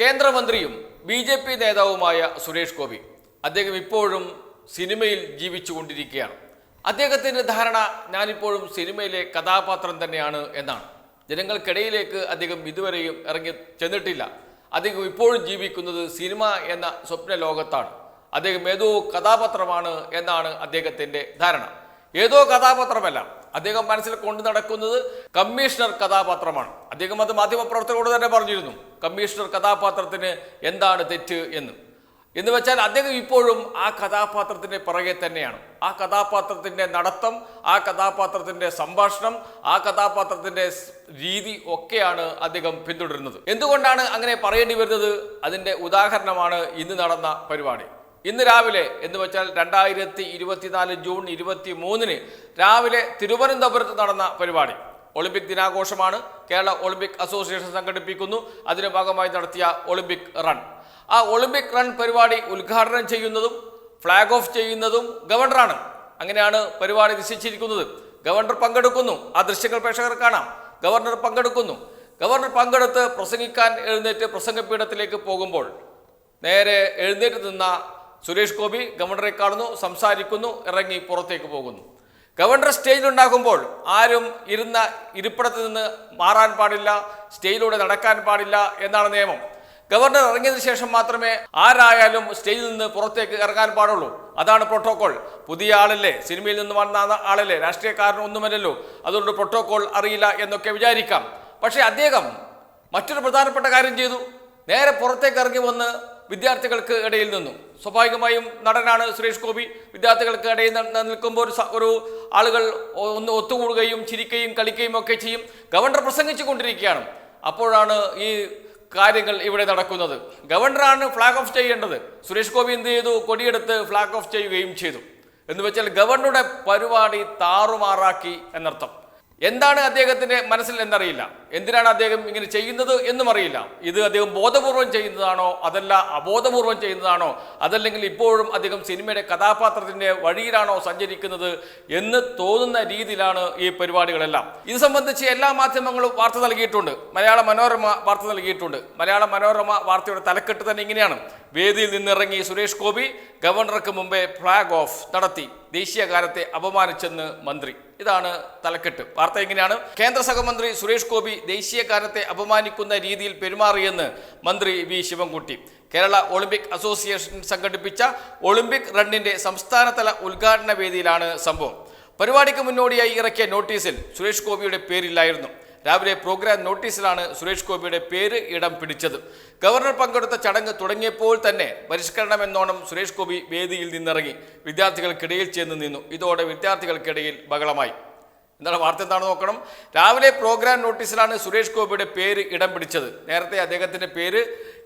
കേന്ദ്രമന്ത്രിയും B J P നേതാവുമായ സുരേഷ് ഗോപി അദ്ദേഹം ഇപ്പോഴും സിനിമയിൽ ജീവിച്ചുകൊണ്ടിരിക്കുകയാണ്. അദ്ദേഹത്തിന്റെ ധാരണ ഞാനിപ്പോഴും സിനിമയിലെ കഥാപാത്രം തന്നെയാണ് എന്നാണ്. ജനങ്ങൾക്കിടയിലേക്ക് അദ്ദേഹം ഇതുവരെയും ഇറങ്ങി ചെന്നിട്ടില്ല. അദ്ദേഹം ഇപ്പോഴും ജീവിക്കുന്നത് സിനിമ എന്ന സ്വപ്ന ലോകത്താണ് അദ്ദേഹം ഏതോ കഥാപാത്രമാണ് എന്നാണ് അദ്ദേഹത്തിന്റെ ധാരണ. ഏതോ കഥാപാത്രമല്ല അദ്ദേഹം മനസ്സിൽ കൊണ്ടു നടക്കുന്നത് കമ്മീഷണർ കഥാപാത്രമാണ്. അദ്ദേഹം അത് മാധ്യമപ്രവർത്തകരോട് തന്നെ പറഞ്ഞിരുന്നു. കമ്മീഷണർ കഥാപാത്രത്തിന് എന്താണ് തെറ്റ് എന്ന്. എന്ന് വെച്ചാൽ അദ്ദേഹം ഇപ്പോഴും ആ കഥാപാത്രത്തിന്റെ പിറകെ തന്നെയാണ്. ആ കഥാപാത്രത്തിന്റെ നടത്തം ആ കഥാപാത്രത്തിന്റെ സംഭാഷണം ആ കഥാപാത്രത്തിന്റെ രീതി ഒക്കെയാണ് അദ്ദേഹം പിന്തുടരുന്നത്. എന്തുകൊണ്ടാണ് അങ്ങനെ പറയേണ്ടി വരുന്നത്? അതിന്റെ ഉദാഹരണമാണ് ഇന്ന് നടന്ന പരിപാടി. ഇന്ന് രാവിലെ എന്ന് വെച്ചാൽ രണ്ടായിരത്തി ഇരുപത്തിനാല് ജൂൺ ഇരുപത്തി മൂന്നിന് രാവിലെ തിരുവനന്തപുരത്ത് നടന്ന പരിപാടി. ഒളിമ്പിക് ദിനാഘോഷമാണ്. കേരള ഒളിമ്പിക് അസോസിയേഷൻ സംഘടിപ്പിക്കുന്നു. അതിന്റെ ഭാഗമായി നടത്തിയ ഒളിമ്പിക് റൺ. ആ ഒളിമ്പിക് റൺ പരിപാടി ഉദ്ഘാടനം ചെയ്യുന്നതും ഫ്ലാഗ് ഓഫ് ചെയ്യുന്നതും ഗവർണറാണ്. അങ്ങനെയാണ് പരിപാടി നിശ്ചയിച്ചിരിക്കുന്നത് ഗവർണർ പങ്കെടുക്കുന്നു. ആ ദൃശ്യങ്ങൾ പ്രേക്ഷകർ കാണാം. ഗവർണർ പങ്കെടുക്കുന്നു. ഗവർണർ പങ്കെടുത്ത് പ്രസംഗിക്കാൻ എഴുന്നേറ്റ് പ്രസംഗപീഠത്തിലേക്ക് പോകുമ്പോൾ നേരെ എഴുന്നേറ്റ് നിന്ന സുരേഷ് ഗോപി ഗവർണറെ കാണുന്നു സംസാരിക്കുന്നു ഇറങ്ങി പുറത്തേക്ക് പോകുന്നു. ഗവർണർ സ്റ്റേജിലുണ്ടാകുമ്പോൾ ആരും ഇരുന്ന ഇരിപ്പിടത്ത് നിന്ന് മാറാൻ പാടില്ല സ്റ്റേജിലൂടെ നടക്കാൻ പാടില്ല എന്നാണ് നിയമം. ഗവർണർ ഇറങ്ങിയതിനു ശേഷം മാത്രമേ ആരായാലും സ്റ്റേജിൽ നിന്ന് പുറത്തേക്ക് ഇറങ്ങാൻ പാടുള്ളൂ. അതാണ് പ്രോട്ടോകോൾ. പുതിയ ആളല്ലേ സിനിമയിൽ നിന്ന് വന്ന ആളല്ലേ രാഷ്ട്രീയക്കാരൻ ഒന്നുമല്ലല്ലോ. അതുകൊണ്ട് പ്രോട്ടോകോൾ അറിയില്ല എന്നൊക്കെ വിചാരിക്കാം. പക്ഷേ അദ്ദേഹം മറ്റൊരു പ്രധാനപ്പെട്ട കാര്യം ചെയ്തു. നേരെ പുറത്തേക്ക് ഇറങ്ങി വന്ന് വിദ്യാർത്ഥികൾക്ക് ഇടയിൽ നിന്നും. സ്വാഭാവികമായും നടനാണ് സുരേഷ് ഗോപി. വിദ്യാർത്ഥികൾക്ക് ഇടയിൽ നിൽക്കുമ്പോൾ ഒരു ഒരു ആളുകൾ ഒന്ന് ഒത്തുകൂടുകയും ചിരിക്കുകയും കളിക്കുകയും ഒക്കെ ചെയ്യും. ഗവർണർ പ്രസംഗിച്ചു കൊണ്ടിരിക്കുകയാണ്. അപ്പോഴാണ് ഈ കാര്യങ്ങൾ ഇവിടെ നടക്കുന്നത്. ഗവർണറാണ് ഫ്ലാഗ് ഓഫ് ചെയ്യേണ്ടത്. സുരേഷ് ഗോപി എന്ത് ചെയ്തു? കൊടിയെടുത്ത് ഫ്ലാഗ് ഓഫ് ചെയ്യുകയും ചെയ്തു. എന്ന് വെച്ചാൽ ഗവർണറുടെ പരിപാടി താറുമാറാക്കി എന്നർത്ഥം. എന്താണ് അദ്ദേഹത്തിന്റെ മനസ്സിൽ എന്നറിയില്ല. എന്തിനാണ് അദ്ദേഹം ഇങ്ങനെ ചെയ്യുന്നത് എന്നും അറിയില്ല. ഇത് അദ്ദേഹം ബോധപൂർവം ചെയ്യുന്നതാണോ? അതല്ല അബോധപൂർവം ചെയ്യുന്നതാണോ? അതല്ലെങ്കിൽ ഇപ്പോഴും അദ്ദേഹം സിനിമയുടെ കഥാപാത്രത്തിന്റെ വഴിയിലാണോ സഞ്ചരിക്കുന്നത് എന്ന് തോന്നുന്ന രീതിയിലാണ് ഈ പരിപാടികളെല്ലാം. ഇത് സംബന്ധിച്ച് എല്ലാ മാധ്യമങ്ങളും വാർത്ത നൽകിയിട്ടുണ്ട്. മലയാള മനോരമ വാർത്ത നൽകിയിട്ടുണ്ട്. മലയാള മനോരമ വാർത്തയുടെ തലക്കെട്ട് തന്നെ ഇങ്ങനെയാണ്. വേദിയിൽ നിന്നിറങ്ങി സുരേഷ് ഗോപി ഗവർണർക്ക് മുമ്പേ ഫ്ലാഗ് ഓഫ് നടത്തി. ദേശീയകാലത്തെ അപമാനിച്ചെന്ന് മന്ത്രി. ഇതാണ് തലക്കെട്ട്. വാർത്ത എങ്ങനെയാണ് കേന്ദ്ര സഹമന്ത്രി സുരേഷ് ഗോപി ദേശീയകാലത്തെ അപമാനിക്കുന്ന രീതിയിൽ പെരുമാറിയെന്ന് മന്ത്രി V Sivankutty. Kerala Olympic association സംഘടിപ്പിച്ച ഒളിമ്പിക് റണ്ണിന്റെ സംസ്ഥാനതല ഉദ്ഘാടന വേദിയിലാണ് സംഭവം. പരിപാടിക്ക് മുന്നോടിയായി ഇറക്കിയ നോട്ടീസിൽ സുരേഷ് ഗോപിയുടെ പേരില്ലായിരുന്നു. രാവിലെ പ്രോഗ്രാം നോട്ടീസിലാണ് സുരേഷ് ഗോപിയുടെ പേര് ഇടം പിടിച്ചത്. ഗവർണർ പങ്കെടുത്ത ചടങ്ങ് തുടങ്ങിയപ്പോൾ തന്നെ പരിഷ്കരണമെന്നോണം സുരേഷ് ഗോപി വേദിയിൽ നിന്നിറങ്ങി. വിദ്യാർത്ഥികൾക്കിടയിൽ ചെന്ന് നിന്നു. ഇതോടെ വിദ്യാർത്ഥികൾക്കിടയിൽ ബഹളമായി. എന്താണ് വാർത്ത എന്താണ് നോക്കണം. രാവിലെ പ്രോഗ്രാം നോട്ടീസിലാണ് സുരേഷ് ഗോപിയുടെ പേര് ഇടം പിടിച്ചത്. നേരത്തെ അദ്ദേഹത്തിന്റെ പേര്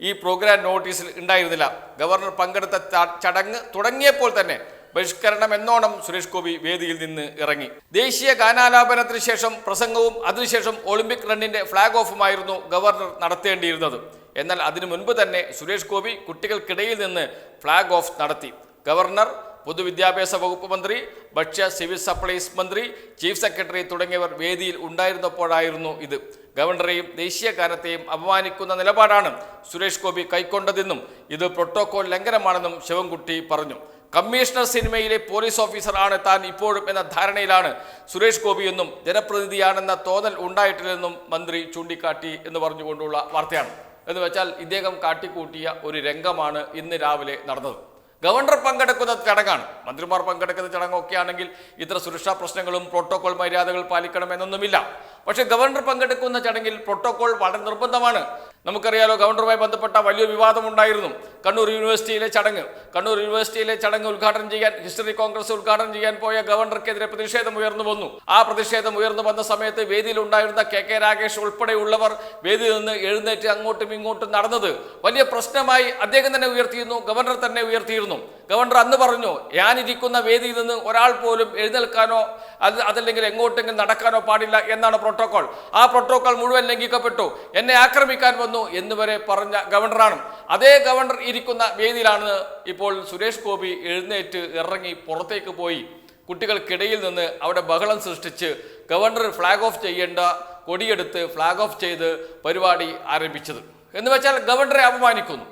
ഈ പ്രോഗ്രാം നോട്ടീസിൽ ഉണ്ടായിരുന്നില്ല. ഗവർണർ പങ്കെടുത്ത ചടങ്ങ് തുടങ്ങിയപ്പോൾ തന്നെ ബഹിഷ്കരണം എന്നോണം സുരേഷ് ഗോപി വേദിയിൽ നിന്ന് ഇറങ്ങി. ദേശീയ ഗാനാലാപനത്തിന് ശേഷം പ്രസംഗവും അതിനുശേഷം ഒളിമ്പിക് റണ്ണിന്റെ ഫ്ളാഗ് ഓഫുമായിരുന്നു ഗവർണർ നടത്തേണ്ടിയിരുന്നത്. എന്നാൽ അതിനു മുൻപ് തന്നെ സുരേഷ് ഗോപി കുട്ടികൾക്കിടയിൽ നിന്ന് ഫ്ളാഗ് ഓഫ് നടത്തി. ഗവർണർ പൊതുവിദ്യാഭ്യാസ വകുപ്പ് മന്ത്രി ഭക്ഷ്യ സിവിൽ സപ്ലൈസ് മന്ത്രി ചീഫ് സെക്രട്ടറി തുടങ്ങിയവർ വേദിയിൽ ഉണ്ടായിരുന്നപ്പോഴായിരുന്നു ഇത്. ഗവർണറെയും ദേശീയകാരത്തെയും അപമാനിക്കുന്ന നിലപാടാണ് സുരേഷ് ഗോപി കൈക്കൊണ്ടതെന്നും ഇത് പ്രോട്ടോകോൾ ലംഘനമാണെന്നും ശിവൻകുട്ടി പറഞ്ഞു. കമ്മീഷണർ സിനിമയിലെ പോലീസ് ഓഫീസറാണ് താൻ ഇപ്പോഴും എന്ന ധാരണയിലാണ് സുരേഷ് ഗോപിയെന്നും ജനപ്രതിനിധിയാണെന്ന തോന്നൽ ഉണ്ടായിട്ടില്ലെന്നും മന്ത്രി ചൂണ്ടിക്കാട്ടി എന്ന് പറഞ്ഞുകൊണ്ടുള്ള വാർത്തയാണ്. എന്ന് വെച്ചാൽ ഇദ്ദേഹം കാട്ടിക്കൂട്ടിയ ഒരു രംഗമാണ് ഇന്ന് രാവിലെ നടന്നത്. ഗവർണർ പങ്കെടുക്കുന്ന ചടങ്ങാണ്. മന്ത്രിമാർ പങ്കെടുക്കുന്ന ചടങ്ങൊക്കെയാണെങ്കിൽ ഇത്ര സുരക്ഷാ പ്രശ്നങ്ങളും പ്രോട്ടോകോൾ മര്യാദകൾ പാലിക്കണമെന്നൊന്നുമില്ല. പക്ഷേ ഗവർണർ പങ്കെടുക്കുന്ന ചടങ്ങിൽ പ്രോട്ടോകോൾ വളരെ നിർബന്ധമാണ്. നമുക്കറിയാലോ ഗവർണറുമായി ബന്ധപ്പെട്ട വലിയൊരു വിവാദമുണ്ടായിരുന്നു കണ്ണൂർ യൂണിവേഴ്സിറ്റിയിലെ ചടങ്ങ്. കണ്ണൂർ യൂണിവേഴ്സിറ്റിയിലെ ചടങ്ങ് ഉദ്ഘാടനം ചെയ്യാൻ ഹിസ്റ്ററി കോൺഗ്രസ് ഉദ്ഘാടനം ചെയ്യാൻ പോയ ഗവർണർക്കെതിരെ പ്രതിഷേധം ഉയർന്നു വന്നു. ആ പ്രതിഷേധം ഉയർന്നു വന്ന സമയത്ത് വേദിയിൽ ഉണ്ടായിരുന്ന കെ കെ രാകേഷ് ഉൾപ്പെടെയുള്ളവർ വേദിയിൽ നിന്ന് എഴുന്നേറ്റ് അങ്ങോട്ടും ഇങ്ങോട്ടും നടന്നത് വലിയ പ്രശ്നമായി അദ്ദേഹം തന്നെ ഉയർത്തിയിരുന്നു ഗവർണർ തന്നെ ഉയർത്തിയിരുന്നു. ഗവർണർ അന്ന് പറഞ്ഞു ഞാനിരിക്കുന്ന വേദിയിൽ നിന്ന് ഒരാൾ പോലും എഴുന്നേൽക്കാനോ അത് അതല്ലെങ്കിൽ എങ്ങോട്ടെങ്കിലും നടക്കാനോ പാടില്ല എന്നാണ് പ്രോട്ടോകോൾ ആ പ്രോട്ടോകോൾ മുഴുവൻ ലംഘിക്കപ്പെട്ടു. എന്നെ ആക്രമിക്കാൻ വന്നു എന്ന് വരെ പറഞ്ഞ ഗവർണറാണ്. അതേ ഗവർണർ ഇരിക്കുന്ന വേദിയിലാണ് ഇപ്പോൾ സുരേഷ് ഗോപി എഴുന്നേറ്റ് ഇറങ്ങി പുറത്തേക്ക് പോയി. കുട്ടികൾക്കിടയിൽ നിന്ന് അവിടെ ബഹളം സൃഷ്ടിച്ച് ഗവർണർ ഫ്ലാഗ് ഓഫ് ചെയ്യേണ്ട കൊടിയെടുത്ത് ഫ്ലാഗ് ഓഫ് ചെയ്ത് പരിപാടി ആരംഭിച്ചത്. എന്ന് വെച്ചാൽ ഗവർണറെ അപമാനിക്കുന്നു.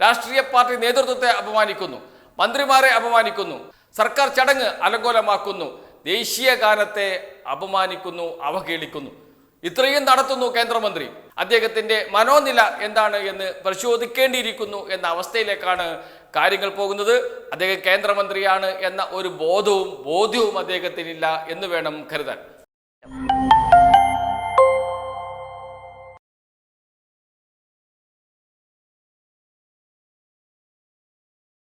രാഷ്ട്രീയ പാർട്ടി നേതൃത്വത്തെ അപമാനിക്കുന്നു. മന്ത്രിമാരെ അപമാനിക്കുന്നു. സർക്കാർ ചടങ്ങ് അലങ്കോലമാക്കുന്നു. ദേശീയ ഗാനത്തെ അപമാനിക്കുന്നു അവഹേളിക്കുന്നു. ഇത്രയും നടത്തുന്നു കേന്ദ്രമന്ത്രി. അദ്ദേഹത്തിന്റെ മനോനില എന്താണ് എന്ന് പരിശോധിക്കേണ്ടിയിരിക്കുന്നു എന്ന അവസ്ഥയിലേക്കാണ് കാര്യങ്ങൾ പോകുന്നത്. അദ്ദേഹം കേന്ദ്രമന്ത്രിയാണ് എന്ന ഒരു ബോധവും ബോധ്യവും അദ്ദേഹത്തിനില്ല എന്ന് വേണം കരുതാൻ.